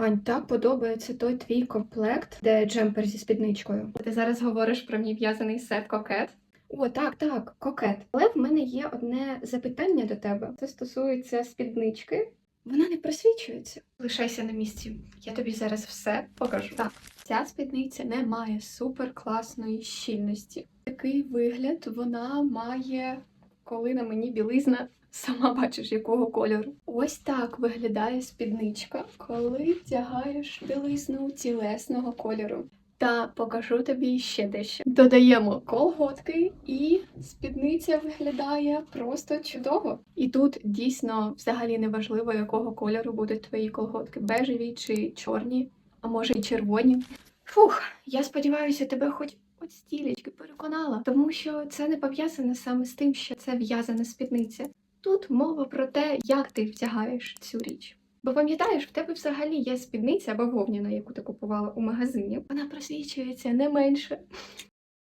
Ань, так подобається той твій комплект, де джемпер зі спідничкою. Ти зараз говориш про мій в'язаний сет кокет. О, так, так, кокет. Але в мене є одне запитання до тебе. Це стосується спіднички. Вона не просвічується. Лишайся на місці. Я тобі зараз все покажу. Так, ця спідниця не має супер класної щільності. Такий вигляд вона має, коли на мені білизна. Сама бачиш, якого кольору. Ось так виглядає спідничка, коли вдягаєш білизну тілесного кольору. Та покажу тобі ще дещо. Додаємо колготки, і спідниця виглядає просто чудово. І тут дійсно взагалі не важливо, якого кольору будуть твої колготки: бежеві чи чорні, а може й червоні. Фух, я сподіваюся, тебе хоч от стілечки переконала, тому що це не пов'язане саме з тим, що це в'язана спідниця. Тут мова про те, як ти втягаєш цю річ. Бо пам'ятаєш, в тебе взагалі є спідниця бавовняна, яку ти купувала у магазині. Вона просвічується не менше.